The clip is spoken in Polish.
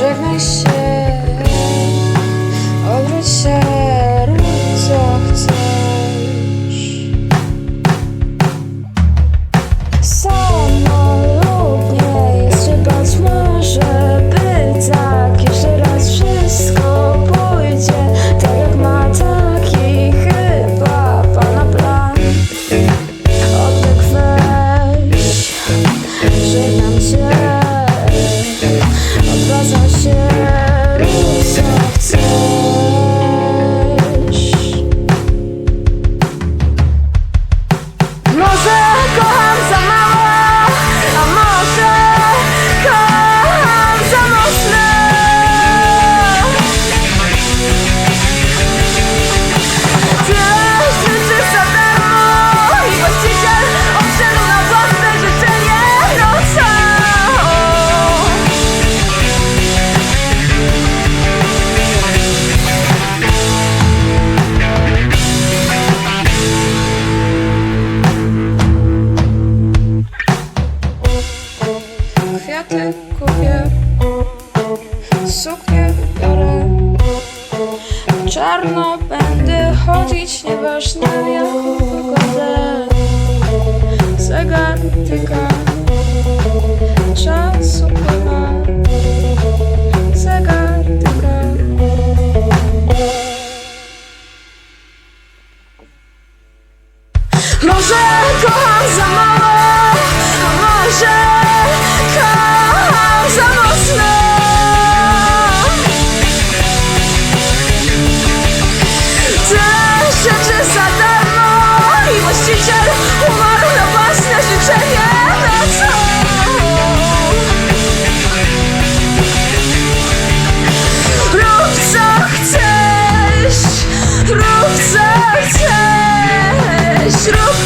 Żegnaj się, odwróć się buty kupię, suknię wybiorę. Czarno będę chodzić, nieważne jaką pogodę. Zegar tyka, czas upływa. Zegar. Może kocham za mało, serce. Śrub